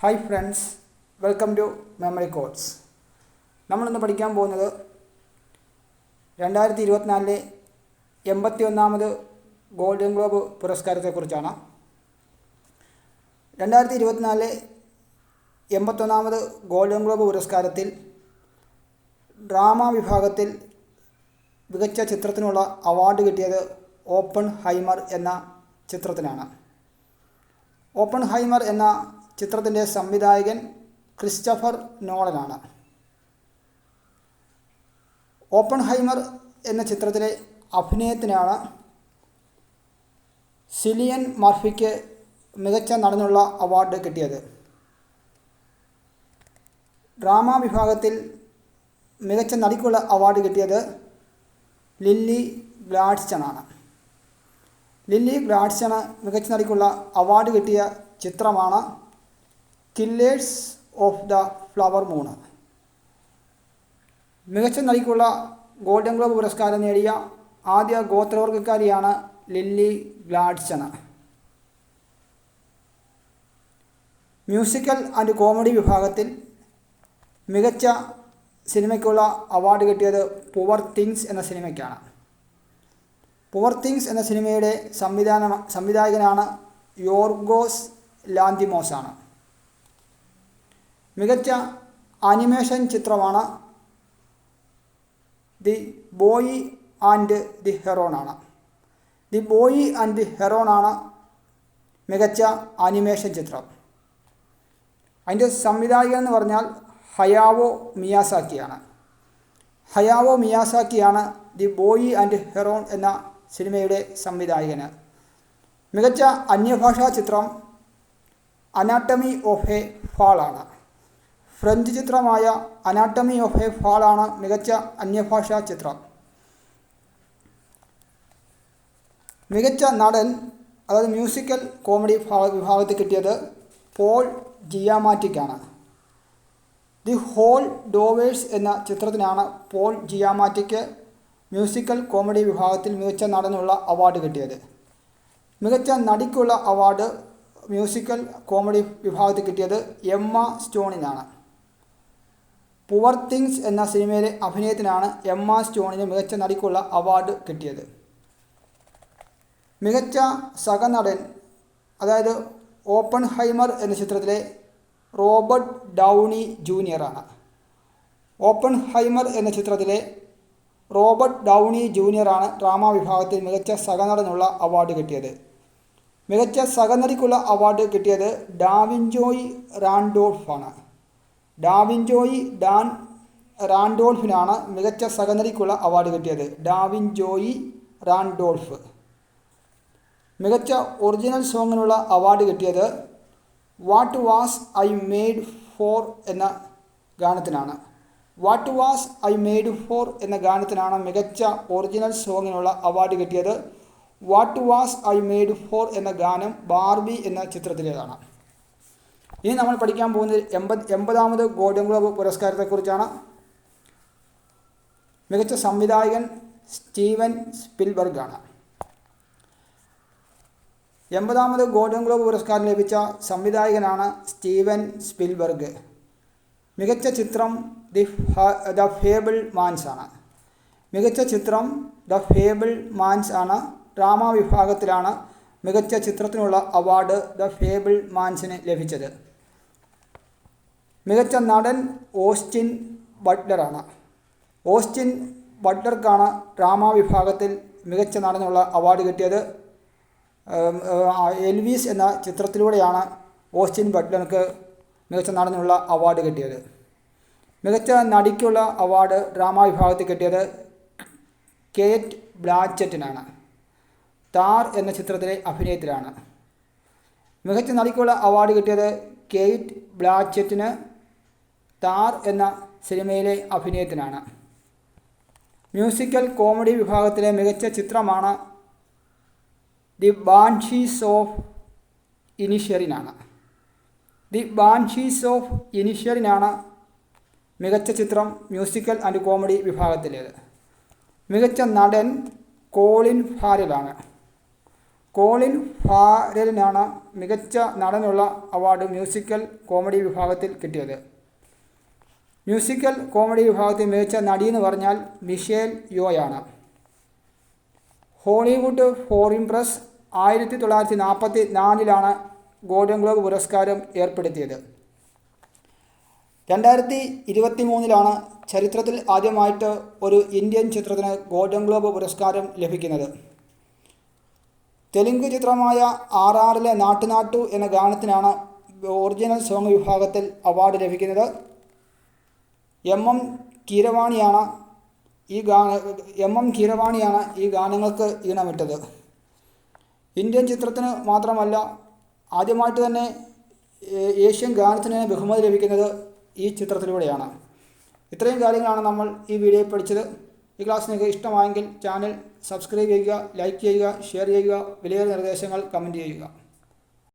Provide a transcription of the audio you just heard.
Hi friends welcome to memory codes നമ്മളിന്ന് പഠിക്കാൻ പോകുന്നത് രണ്ടായിരത്തി ഇരുപത്തിനാലിലെ എൺപത്തി ഒന്നാമത് ഗോൾഡൻ ഗ്ലോബ് പുരസ്കാരത്തെക്കുറിച്ചാണ്. രണ്ടായിരത്തി ഇരുപത്തിനാലിലെ എൺപത്തൊന്നാമത് ഗോൾഡൻ ഗ്ലോബ് പുരസ്കാരത്തിൽ ഡ്രാമ വിഭാഗത്തിൽ മികച്ച ചിത്രത്തിനുള്ള അവാർഡ് കിട്ടിയത് ഓപ്പൺ ഹൈമർ എന്ന ചിത്രത്തിനാണ്. ഓപ്പൺ ഹൈമർ എന്ന ചിത്രത്തിന്റെ സംവിധായകൻ ക്രിസ്റ്റഫർ നോളനാണ്. ഓപ്പൺ ഹൈമർ എന്ന ചിത്രത്തിലെ അഭിനയത്തിനാണ് സിലിയൻ മർഫിക്ക് മികച്ച നടനുള്ള അവാർഡ് കിട്ടിയത്. ഡ്രാമ വിഭാഗത്തിൽ മികച്ച നടിക്കുള്ള അവാർഡ് കിട്ടിയത് ലില്ലി ഗ്ലാഡ്സ്റ്റണാണ് ലില്ലി ഗ്ലാഡ്സ്റ്റണ് മികച്ച നടിക്കുള്ള അവാർഡ് കിട്ടിയ ചിത്രമാണ് killers of the flower moon മികച്ച നടിക്കുള്ള ഗോൾഡൻ ഗ്ലോബ് പുരസ്കാരം നേടിയ ആദ്യ ഗോത്രവർഗക്കാരിയാണ് Lily Gladstone musical and comedy വിഭാഗത്തിൽ മികച്ച സിനിമയ്ക്കുള്ള അവാർഡ് കിട്ടിയത് പുവർ തിങ്സ് എന്ന സിനിമയ്ക്കാണ്. പുവർ തിങ്സ് എന്ന സിനിമയുടെ സംവിധാന സംവിധായകനാണ് യോർഗോസ് ലാന്തിമോസാണ് മികച്ച ആനിമേഷൻ ചിത്രമാണ് the boy and the heron ആണ് the boy and the heron ആണ് മികച്ച ആനിമേഷൻ ചിത്രം. അതിന്റെ സംവിധായകൻ എന്ന് പറഞ്ഞാൽ ഹയാവോ മിയാസാക്കിയാണ്. ഹയാവോ മിയാസാക്കിയാണ് ദി ബോയി ആൻഡ് ഹെറോൺ എന്ന സിനിമയുടെ സംവിധായകന്. മികച്ച അന്യഭാഷാ ചിത്രം അനാട്ടമി ഓഫ് എ ഫാളാണ് ഫ്രഞ്ച് ചിത്രമായ അനാട്ടമി ഓഫ് എ ഫാളാണ് മികച്ച അന്യഭാഷാ ചിത്രം. മികച്ച നടൻ അതായത് മ്യൂസിക്കൽ കോമഡി വിഭാഗത്തിൽ കിട്ടിയത് പോൾ ജിയാമാറ്റിക്കാണ്. ദി ഹോൾ ഡോവേഴ്സ് എന്ന ചിത്രത്തിനാണ് പോൾ ജിയാമാറ്റിക്ക് മ്യൂസിക്കൽ കോമഡി വിഭാഗത്തിൽ മികച്ച നടനുള്ള അവാർഡ് കിട്ടിയത്. മികച്ച നടിക്കുള്ള അവാർഡ് മ്യൂസിക്കൽ കോമഡി വിഭാഗത്തിൽ കിട്ടിയത് എമ്മ സ്റ്റോണിനാണ്. പുവർ തിങ്സ് എന്ന സിനിമയിലെ അഭിനയത്തിനാണ് എം ആർ സ്റ്റോണിന് മികച്ച നടിക്കുള്ള അവാർഡ് കിട്ടിയത്. മികച്ച സഹനടൻ അതായത് ഓപ്പൺ ഹൈമർ എന്ന ചിത്രത്തിലെ റോബർട്ട് ഡൗണി ജൂനിയറാണ് ഓപ്പൺ ഹൈമർ എന്ന ചിത്രത്തിലെ റോബർട്ട് ഡൗണി ജൂനിയറാണ് ഡ്രാമ വിഭാഗത്തിൽ മികച്ച സഹനടനുള്ള അവാർഡ് കിട്ടിയത്. മികച്ച സഹനടിക്കുള്ള അവാർഡ് കിട്ടിയത് ഡാവിൻജോയ് റാൻഡോൾഫാണ് ഡാവിൻജോയ് ഡാൻ റാൻഡോൾഫിനാണ് മികച്ച സഹനരിക്കുള്ള അവാർഡ് കിട്ടിയത്. Da'Vine Joy Randolph. മികച്ച ഒറിജിനൽ സോങ്ങിനുള്ള അവാർഡ് കിട്ടിയത് what was I made for എന്ന ഗാനത്തിനാണ്. What was I made for എന്ന ഗാനത്തിനാണ് മികച്ച ഒറിജിനൽ സോങ്ങിനുള്ള അവാർഡ് കിട്ടിയത്. What was I made for എന്ന ഗാനം ബാർബി എന്ന ചിത്രത്തിലേതാണ്. ഇനി നമ്മൾ പഠിക്കാൻ പോകുന്നത് എൺപത് എൺപതാമത് ഗോൾഡൻ ഗ്ലോബ് പുരസ്കാരത്തെക്കുറിച്ചാണ്. മികച്ച സംവിധായകൻ സ്റ്റീവൻ സ്പിൽബർഗാണ്. എൺപതാമത് ഗോൾഡൻ ഗ്ലോബ് പുരസ്കാരം ലഭിച്ച സംവിധായകനാണ് സ്റ്റീവൻ സ്പിൽബർഗ്. മികച്ച ചിത്രം ദി ദ ഫേബിൾ മാൻസ് ആണ്. മികച്ച ചിത്രം ദ ഫേബിൾ മാൻസ് ആണ്. ഡ്രാമ വിഭാഗത്തിലാണ് മികച്ച ചിത്രത്തിനുള്ള അവാർഡ് ദ ഫേബിൾ മാൻസിന് ലഭിച്ചത്. മികച്ച നടൻ ഓസ്റ്റിൻ ബട്ട്ലറാണ്. ഓസ്റ്റിൻ ബട്ട്ലർക്കാണ് ഡ്രാമ വിഭാഗത്തിൽ മികച്ച നടനുള്ള അവാർഡ് കിട്ടിയത്. എൽവീസ് എന്ന ചിത്രത്തിലൂടെയാണ് ഓസ്റ്റിൻ ബട്ട്ലർക്ക് മികച്ച നടനുള്ള അവാർഡ് കിട്ടിയത്. മികച്ച നടിക്കുള്ള അവാർഡ് ഡ്രാമ വിഭാഗത്തിൽ കിട്ടിയത് കേറ്റ് ബ്ലാച്ചറ്റിനാണ്. താർ എന്ന ചിത്രത്തിലെ അഭിനയത്തിലാണ്. മികച്ച നടിക്കുള്ള അവാർഡ് കിട്ടിയത് കേറ്റ് ബ്ലാച്ചറ്റിന് താർ എന്ന സിനിമയിലെ അഭിനയത്തിനാണ്. മ്യൂസിക്കൽ കോമഡി വിഭാഗത്തിലെ മികച്ച ചിത്രമാണ് ദി ബാൻഷീസ് ഓഫ് ഇനിഷ്യറിനാണ്. ദി ബാൻഷീസ് ഓഫ് ഇനിഷ്യറിനാണ് മികച്ച ചിത്രം മ്യൂസിക്കൽ ആൻഡ് കോമഡി വിഭാഗത്തിലേത്. മികച്ച നടൻ കോളിൻ ഫാരലാണ്. കോളിൻ ഫാരലിനാണ് മികച്ച നടനുള്ള അവാർഡ് മ്യൂസിക്കൽ കോമഡി വിഭാഗത്തിൽ കിട്ടിയത്. മ്യൂസിക്കൽ കോമഡി വിഭാഗത്തിൽ മികച്ച നടി എന്ന് പറഞ്ഞാൽ മിഷേൽ യോയാണ്. ഹോളിവുഡ് ഫോറിൻ പ്രസ് ആയിരത്തി തൊള്ളായിരത്തി നാൽപ്പത്തി നാലിലാണ് ഗോൾഡൻ ഗ്ലോബ് പുരസ്കാരം ഏർപ്പെടുത്തിയത്. രണ്ടായിരത്തി ഇരുപത്തി മൂന്നിലാണ് ചരിത്രത്തിൽ ആദ്യമായിട്ട് ഒരു ഇന്ത്യൻ ചിത്രത്തിന് ഗോൾഡൻ ഗ്ലോബ് പുരസ്കാരം ലഭിക്കുന്നത്. തെലുങ്ക് ചിത്രമായ ആർ ആറിലെ നാട്ടുനാട്ടു എന്ന ഗാനത്തിനാണ് ഒറിജിനൽ സോങ് വിഭാഗത്തിൽ അവാർഡ് ലഭിക്കുന്നത്. എം എം കീരവാണിയാണ് ഈ ഗാന എം എം കീരവാണിയാണ് ഈ ഗാനങ്ങൾക്ക് ഈണമിട്ടത്. ഇന്ത്യൻ ചിത്രത്തിന് മാത്രമല്ല ആദ്യമായിട്ട് തന്നെ ഏഷ്യൻ ഗാനത്തിന് ബഹുമതി ലഭിക്കുന്നത് ഈ ചിത്രത്തിലൂടെയാണ്. ഇത്രയും കാര്യങ്ങളാണ് നമ്മൾ ഈ വീഡിയോയിൽ പഠിച്ചത്. ഈ ക്ലാസ് നിങ്ങൾക്ക് ഇഷ്ടമായെങ്കിൽ ചാനൽ സബ്സ്ക്രൈബ് ചെയ്യുക ലൈക്ക് ചെയ്യുക ഷെയർ ചെയ്യുക വിലയേറിയ നിർദ്ദേശങ്ങൾ കമന്റ് ചെയ്യുക.